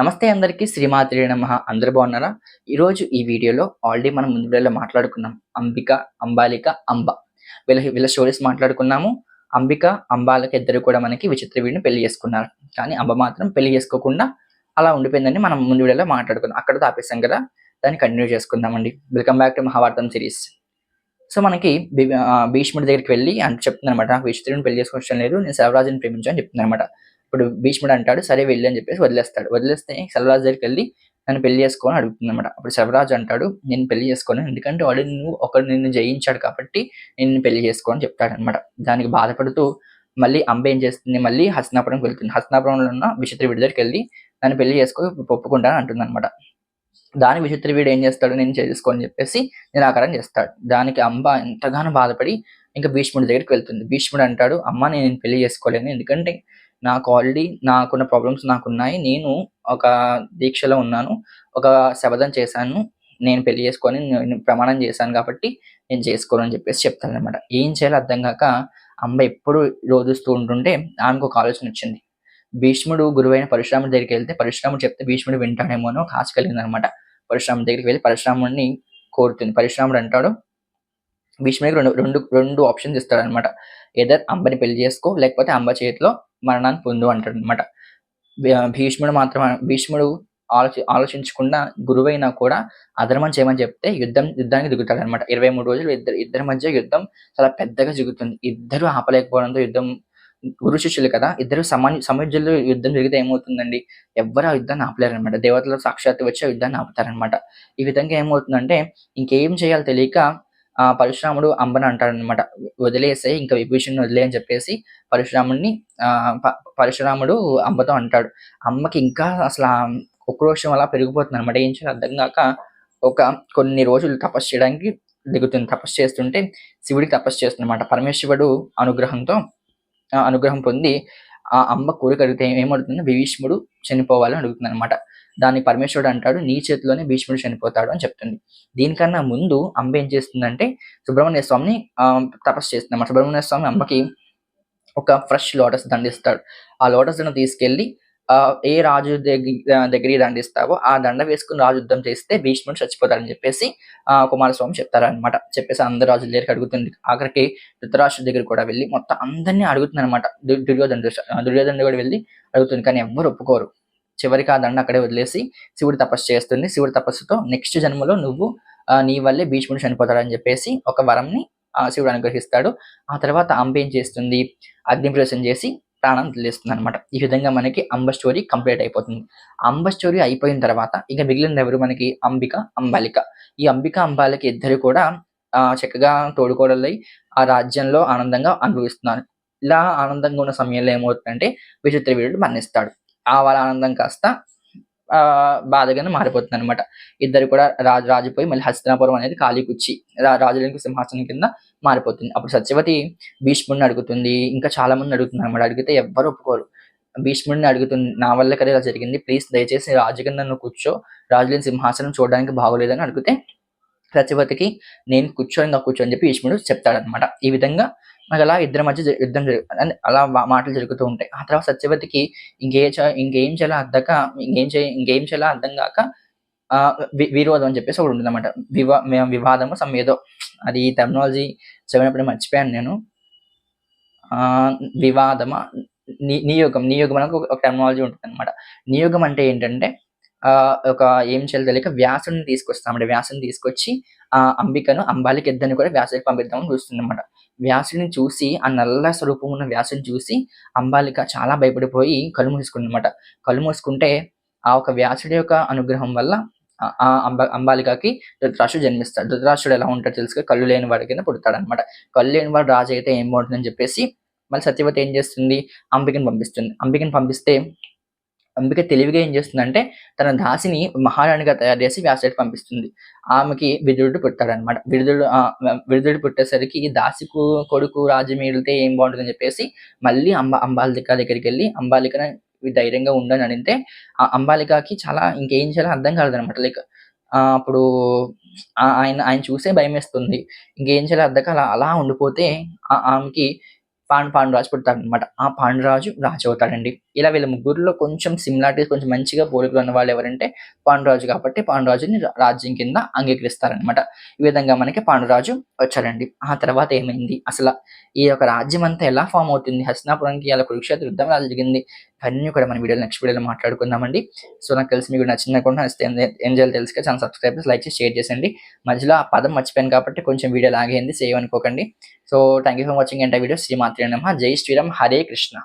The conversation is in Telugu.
నమస్తే అందరికీ శ్రీమాత్రి నమ. అందరు బాగున్నారా? ఈరోజు ఈ వీడియోలో ఆల్రెడీ మనం ముందు వీడియోలో మాట్లాడుకున్నాం. అంబిక అంబాలిక అంబ. వీళ్ళ వీళ్ళ స్టోరీస్ మాట్లాడుకున్నాము. అంబిక అంబాలిక ఇద్దరు కూడా మనకి విచిత్ర వీడిని పెళ్ళి చేసుకున్నారు. కానీ అంబ మాత్రం పెళ్ళి చేసుకోకుండా అలా ఉండిపోయిందని మనం ముందు వీడియోలో మాట్లాడుకున్నాం. అక్కడ ఆపేసాం కదా? దాన్ని కంటిన్యూ చేసుకుందామండి. Welcome back to Mahabharatam series. So మనకి భీష్ముడి దగ్గరికి వెళ్ళి అంటే చెప్తుందనమాట నాకు పెళ్ళి చేసుకోవడం లేదు. నేను శివరాజుని ప్రేమించు అని చెప్తుందనమాట ఇప్పుడు భీష్ముడు అంటాడు సరే వెళ్ళి అని చెప్పేసి వదిలేస్తాడు. వదిలేస్తే సర్వరాజు దగ్గరికి వెళ్ళి నన్ను పెళ్ళి చేసుకొని అడుగుతుంది అనమాట అప్పుడు శివరాజు అంటాడు నేను పెళ్ళి చేసుకోను ఎందుకంటే వాడు నువ్వు ఒకడు నిన్ను జయించాడు కాబట్టి నేను నిన్ను పెళ్ళి చేసుకోని చెప్తాడు అనమాట దానికి బాధపడుతూ మళ్ళీ అంబ ఏం చేస్తుంది? మళ్ళీ హస్తినాపురంకి వెళ్తుంది. హస్తినాపురంలో ఉన్న విచిత్ర వీడి దగ్గరికి వెళ్ళి నన్ను పెళ్ళి చేసుకో ఒప్పుకుంటాను అంటుంది అనమాట దాని విచిత్ర వీడు ఏం చేస్తాడు? నేను చేసుకోని చెప్పేసి నిరాకారం చేస్తాడు. దానికి అంబ ఎంతగానో బాధపడి ఇంకా భీష్ముడి దగ్గరికి వెళ్తుంది. భీష్ముడు అంటాడు అమ్మ నేను పెళ్ళి చేసుకోలేను ఎందుకంటే నాకు ఆల్రెడీ నాకున్న ప్రాబ్లమ్స్ నాకున్నాయి. నేను ఒక దీక్షలో ఉన్నాను. ఒక శబదం చేశాను. నేను పెళ్ళి చేసుకొని నేను ప్రమాణం చేశాను కాబట్టి నేను చేసుకోను అని చెప్పేసి చెప్తాను అనమాట ఏం చేయాలో అర్థం కాక అంబ ఎప్పుడు రోధిస్తూ ఉంటుంటే ఆమెకు ఒక ఆలోచన వచ్చింది. భీష్ముడు గురువైన పరశురాముడి దగ్గరికి వెళ్తే పరశురాముడు చెప్తే భీష్ముడు వింటాడేమో అని ఒక ఆశ కలిగింది అనమాట పరశురాముడి దగ్గరికి వెళ్ళి పరశురాముడిని కోరుతుంది. పరశురాముడు అంటాడు భీష్ముడికి రెండు రెండు రెండు ఆప్షన్స్ ఇస్తాడనమాట ఏదర్ అంబని పెళ్ళి చేసుకో లేకపోతే అంబ చేతిలో మరణాన్ని పొందు అంటాడు అనమాట భీష్ముడు మాత్రం భీష్ముడు ఆలోచి ఆలోచించకుండా గురువైనా కూడా అధర్మం చేయమని చెప్తే యుద్ధం యుద్ధానికి దిగుతాడు అనమాట ఇరవై మూడు రోజులు ఇద్దరు ఇద్దరి మధ్య యుద్ధం చాలా పెద్దగా జరుగుతుంది. ఇద్దరు ఆపలేకపోవడంతో యుద్ధం గురు శిష్యులు కదా ఇద్దరు సమాన సమాజంలో యుద్ధం జరిగితే ఏమవుతుందండి? ఎవ్వరు ఆ యుద్ధాన్ని ఆపలేరనమాట దేవతలు సాక్షాత్తు వచ్చి ఆ యుద్ధాన్ని ఆపుతారనమాట ఈ విధంగా ఏమవుతుందంటే ఇంకేం చేయాలో తెలియక ఆ పరశురాముడు అంబని అంటాడనమాట వదిలేసే ఇంకా విభీషణ్ వదిలే అని చెప్పేసి పరశురాముడిని పరశురాముడు అంబతో అంటాడు. అమ్మకి ఇంకా అసలు ఉక్రోషం అలా పెరిగిపోతుంది అనమాట ఏం చేయాలి అర్థం కాక ఒక కొన్ని రోజులు తపస్సు చేయడానికి దిగుతుంది. తపస్సు చేస్తుంటే శివుడికి తపస్సు చేస్తుందన్నమాట. పరమేశ్వరుడు అనుగ్రహంతో ఆ అనుగ్రహం పొంది ఆ అమ్మ కోరిక అడిగితే ఏమడుతుంది విభీష్ముడు చనిపోవాలని అడుగుతుంది అనమాట దాన్ని పరమేశ్వరుడు అంటాడు నీ చేతిలోనే భీష్ముడు చనిపోతాడు అని చెప్తుంది. దీనికన్నా ముందు అంబ ఏం చేస్తుందంటే సుబ్రహ్మణ్య స్వామిని తపస్సు చేస్తుంది అన్నమాట సుబ్రహ్మణ్య స్వామి అమ్మకి ఒక ఫ్రెష్ లోటస్ దండిస్తాడు. ఆ లోటస్ దండ తీసుకెళ్ళి ఏ రాజు దగ్గర దగ్గరికి దండిస్తావో ఆ దండ వేసుకుని రాజు యుద్ధం చేస్తే భీష్ముడు చచ్చిపోతాడని చెప్పేసి ఆ కుమారస్వామి చెప్తారనమాట చెప్పేసి అందరు రాజుల దగ్గరికి అడుగుతుంది. ఆఖరికి ధృతరాష్ట్ర దగ్గర కూడా వెళ్ళి మొత్తం అందరినీ అడుగుతుంది అనమాట దుర్యోధన దుర్యోధన కూడా వెళ్ళి అడుగుతుంది. కానీ ఎవ్వరు ఒప్పుకోరు. చివరికి ఆ దండ అక్కడే వదిలేసి శివుడు తపస్సు చేస్తుంది. శివుడి తపస్సుతో నెక్స్ట్ జన్మలో నువ్వు నీ వల్లే భీష్ముడు చనిపోతాడని చెప్పేసి ఒక వరంని శివుడు అనుగ్రహిస్తాడు. ఆ తర్వాత అంబ ఏం చేస్తుంది? అగ్ని ప్రవేశం చేసి ప్రాణం వదిలేస్తుంది అనమాట ఈ విధంగా మనకి అంబ స్టోరీ కంప్లీట్ అయిపోతుంది. అంబ స్టోరీ అయిపోయిన తర్వాత ఇక మిగిలిన ఎవరు? మనకి అంబిక అంబాలిక. ఈ అంబిక అంబాలిక ఇద్దరు కూడా చక్కగా తోడుకోడలై ఆ రాజ్యంలో ఆనందంగా అనుభవిస్తున్నారు. ఇలా ఆనందంగా ఉన్న సమయంలో ఏమవుతుందంటే విచిత్ర వీరుడు మరణిస్తాడు. ఆ వాళ్ళ ఆనందం కాస్త బాధగానే మారిపోతుంది అనమాట ఇద్దరు కూడా రాజు రాజుపోయి మళ్ళీ హస్తినాపురం అనేది ఖాళీ కుచ్చి రాజులకు సింహాసనం కింద మారిపోతుంది. అప్పుడు సత్యవతి భీష్ముడిని అడుగుతుంది ఇంకా చాలా మంది అడుగుతున్నారు అనమాట అడిగితే ఎవ్వరు ఒప్పుకోరు. భీష్ముడిని అడుగుతుంది నా వల్ల కదా ఇలా జరిగింది? ప్లీజ్ దయచేసి రాజు కింద నన్ను కూర్చో. రాజులేని సింహాసనం చూడడానికి బాగోలేదని అడిగితే సత్యవతికి నేను కూర్చోని ఇంకా కూర్చో అని చెప్పి భీష్ముడు చెప్తాడనమాట ఈ విధంగా నాకు అలా ఇద్దరి మధ్య యుద్ధం జరుగు అలా మాటలు జరుగుతూ ఉంటాయి. ఆ తర్వాత సత్యవతికి ఇంకే ఇంకేం చేయాలో అర్థక ఇంకేం చేయ ఇంకేం చేయాలో అర్థం కాక వి- విరోధం అని చెప్పేసి ఒకటి ఉంటుంది అనమాట వివా వివాదము సమ్ ఏదో అది టెక్నాలజీ చదివినప్పుడు మర్చిపోయాను నేను. వివాదమా? ని- నియోగం. నియోగం అనేది ఒక టెక్నాలజీ ఉంటుంది అనమాట నియోగం అంటే ఏంటంటే ఒక ఏం చేయాలి తెలియక వ్యాసుని తీసుకొస్తామంటే వ్యాసుని తీసుకొచ్చి ఆ అంబికను అంబాలికి ఇద్దరిని కూడా వ్యాసుడికి పంపిద్దామని చూస్తుంది అనమాట వ్యాసుని చూసి ఆ నల్ల స్వరూపం ఉన్న వ్యాసుని చూసి అంబాలిక చాలా భయపడిపోయి కళ్ళు మూసుకుంది అనమాట కళ్ళు మూసుకుంటే ఆ ఒక వ్యాసుడి యొక్క అనుగ్రహం వల్ల ఆ- అంబ అంబాలికకి ధృతరాష్ట్రుడు జన్మిస్తాడు. ధృతరాష్ట్రుడు ఎలా ఉంటాడు తెలుసుగా కళ్ళు లేని వాడి కింద పుడతాడనమాట కళ్ళు లేని వాడు రాజు అయితే ఏం బాగుంటుందని చెప్పేసి మళ్ళీ సత్యవతి ఏం చేస్తుంది? అంబికని పంపిస్తుంది. అంబికని పంపిస్తే అంబిక తెలివిగా ఏం చేస్తుందంటే తన దాసిని మహారాణిగా తయారు చేసి వ్యాసుడికి పంపిస్తుంది. ఆమెకి విదురుడు పుట్టాడనమాట విడుదడు విడుదడు పుట్టేసరికి ఈ దాసి కొడుకు రాజు ఏడితే ఏం బాగుంటుందని చెప్పేసి మళ్ళీ అంబ అంబాలిక దగ్గరికి వెళ్ళి అంబాలికని ధైర్యంగా ఉండని అడిగితే ఆ అంబాలికకి చాలా ఇంకేం చేయాలో అర్థం కాలేదు లైక్ అప్పుడు ఆయన ఆయన చూసే భయం వేస్తుంది ఇంకేం చేయాలో అర్థం కాక అలా అలా ఉండిపోతే ఆ- ఆమెకి పాండు పాండురాజు పుడతాడు అనమాట ఆ పాండురాజు రాజు అవుతాడండి ఇలా వీళ్ళ ముగ్గురులో కొంచెం సిమిలారిటీస్ కొంచెం మంచిగా పోలికలు ఉన్న వాళ్ళు ఎవరంటే పాండురాజు కాబట్టి పాండురాజుని రాజ్యం కింద అంగీకరిస్తారనమాట ఈ విధంగా మనకి పాండురాజు వచ్చాడండి. ఆ తర్వాత ఏమైంది? అసలు ఈ యొక్క రాజ్యం అంతా ఎలా ఫామ్ అవుతుంది? హస్తినాపురానికి ఇలా కురుక్షేత్ర యుద్ధం ఎలా జరిగింది? అన్నీ కూడా మన వీడియోలో నెక్స్ట్ వీడియోలో మాట్లాడుకుందామండి. సో నాకు తెలిసి మీకు నచ్చింది అనుకుంటున్నా నచ్చితే ఏం ఏం తెలుసుగా ఛానల్ సబ్స్క్రైబ్ లైక్ చేసి షేర్ చేసండి మధ్యలో ఆ పదం మర్చిపోయాను కాబట్టి కొంచెం వీడియో లాగైంది సేవ్ అనుకోకండి. So thank you for watching ఎంట వీడియో శ్రీమాత్రి నమ. జై శ్రీరామ్ హరే కృష్ణ.